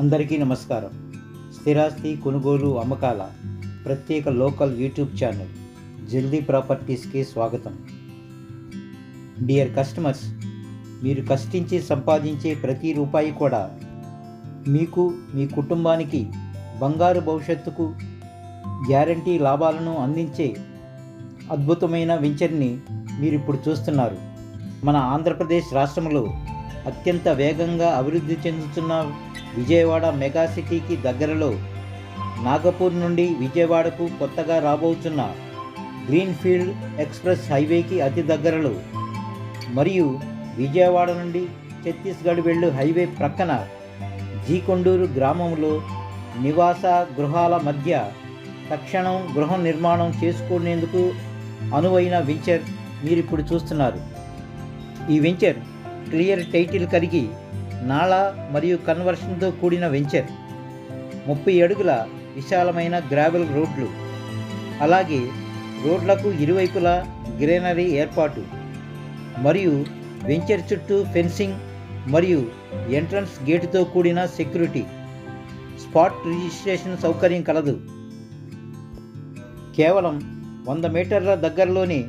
అందరికీ నమస్కారం. స్థిరాస్తి కొనుగోలు అమ్మకాల ప్రత్యేక లోకల్ యూట్యూబ్ ఛానల్ జల్దీ ప్రాపర్టీస్కి స్వాగతం. డియర్ కస్టమర్స్ మీరు కష్టించి సంపాదించే ప్రతి రూపాయి కూడా మీకు మీ కుటుంబానికి బంగారు భవిష్యత్తుకు గ్యారంటీ లాభాలను అందించే అద్భుతమైన వెంచర్ని మీరు ఇప్పుడు చూస్తున్నారు. మన ఆంధ్రప్రదేశ్ రాష్ట్రంలో అత్యంత వేగంగా అభివృద్ధి చెందుతున్న విజయవాడ మెగా సిటీకి దగ్గరలో నాగపూర్ నుండి విజయవాడకు కొత్తగా రాబోతున్న గ్రీన్ఫీల్డ్ ఎక్స్ప్రెస్ హైవేకి అతి దగ్గరలో మరియు విజయవాడ నుండి ఛత్తీస్గఢ్ వెళ్ళు హైవే ప్రక్కన జీకొండూరు గ్రామంలో నివాస గృహాల మధ్య తక్షణం గృహ నిర్మాణం చేసుకునేందుకు అనువైన వెంచర్ మీరు ఇప్పుడు చూస్తున్నారు. ఈ వెంచర్ క్లియర్ టైటిల్ కలిగి నాళ మరియు కన్వర్షన్తో కూడిన వెంచర్ ముప్పై అడుగుల విశాలమైన గ్రావెల్ రోడ్లు అలాగే రోడ్లకు ఇరువైపులా గ్రీనరీ ఏర్పాటు మరియు వెంచర్ చుట్టూ ఫెన్సింగ్ మరియు ఎంట్రన్స్ గేటుతో కూడిన సెక్యూరిటీ స్పాట్ రిజిస్ట్రేషన్ సౌకర్యం కలదు. కేవలం వంద మీటర్ల దగ్గరలోనే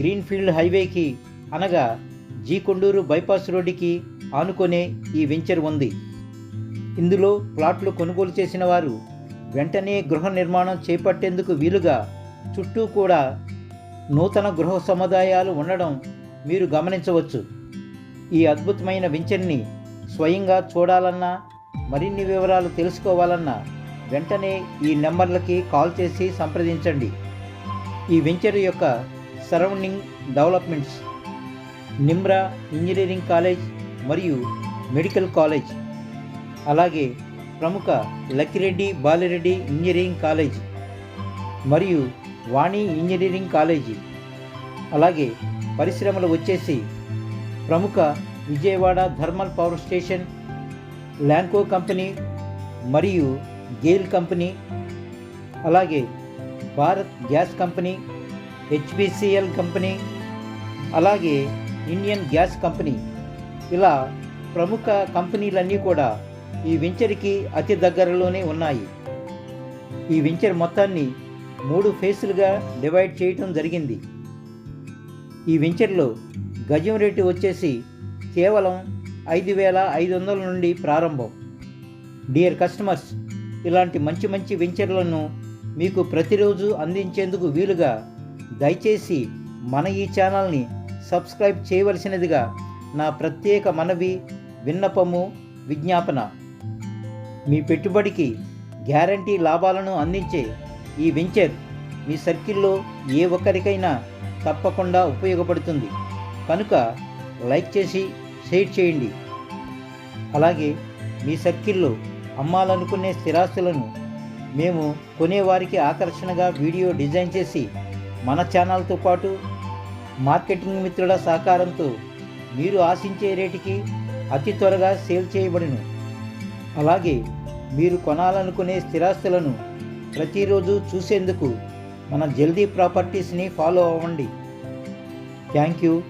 గ్రీన్ఫీల్డ్ హైవేకి అనగా జీ కొండూరు బైపాస్ రోడ్డుకి ఆనుకునే ఈ వెంచర్ ఉంది. ఇందులో ప్లాట్లు కొనుగోలు చేసిన వారు వెంటనే గృహ నిర్మాణం చేపట్టేందుకు వీలుగా చుట్టూ కూడా నూతన గృహ సముదాయాలు ఉండడం మీరు గమనించవచ్చు. ఈ అద్భుతమైన వెంచర్ని స్వయంగా చూడాలన్నా మరిన్ని వివరాలు తెలుసుకోవాలన్నా వెంటనే ఈ నెంబర్లకి కాల్ చేసి సంప్రదించండి. ఈ వెంచర్ యొక్క surrounding developments Nimra engineering college మరియు మెడికల్ కాలేజ్. అలాగే ప్రముఖ లక్కిరెడ్డి బాలిరెడ్డి ఇంజనీరింగ్ కాలేజ్ మరియు వాణి ఇంజనీరింగ్ కాలేజీ. అలాగే పరిశ్రమలు వచ్చేసి ప్రముఖ Vijayawada thermal power station Lanco company మరియు గేల్ కంపెనీ. అలాగే Bharat gas company HPCL company. అలాగే ఇండియన్ గ్యాస్ కంపెనీ. ఇలా ప్రముఖ కంపెనీలన్నీ కూడా ఈ వెంచర్కి అతి దగ్గరలోనే ఉన్నాయి. ఈ వెంచర్ మొత్తాన్ని మూడు ఫేసులుగా డివైడ్ చేయటం జరిగింది. ఈ వెంచర్లో గజం రేటు వచ్చేసి కేవలం ఐదు వేల ఐదు వందల నుండి ప్రారంభం. డియర్ కస్టమర్స్ ఇలాంటి మంచి మంచి వెంచర్లను మీకు ప్రతిరోజు అందించేందుకు వీలుగా దయచేసి మన ఈ ఛానల్ని సబ్స్క్రైబ్ చేయవలసినదిగా నా ప్రత్యేక మనవి విన్నపము విజ్ఞాపన. మీ పెట్టుబడికి గ్యారంటీ లాభాలను అందించే ఈ వెంచర్ మీ సర్కిల్లో ఏ ఒక్కరికైనా తప్పకుండా ఉపయోగపడుతుంది. కనుక లైక్ చేసి షేర్ చేయండి. అలాగే మీ సర్కిల్లో అమ్మాలనుకునే స్థిరాస్తులను మేము కొనేవారికి ఆకర్షణగా వీడియో డిజైన్ చేసి మన ఛానల్తో పాటు మార్కెటింగ్ మిత్రుల సహకారంతో మీరు ఆశించే రేటుకి అతి త్వరగా సేల్ చేయబడును. అలాగే మీరు కొనాలనుకునే స్థిరాస్తులను ప్రతిరోజు చూసేందుకు మన జల్దీ ప్రాపర్టీస్ని ఫాలో అవ్వండి. Thank you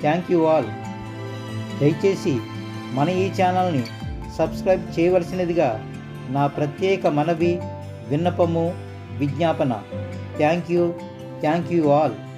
thank you all. దయచేసి మన ఈ ఛానల్ని సబ్స్క్రైబ్ చేయవలసినదిగా నా ప్రత్యేక మనవి విన్నపము విజ్ఞాపన. Thank you thank you all.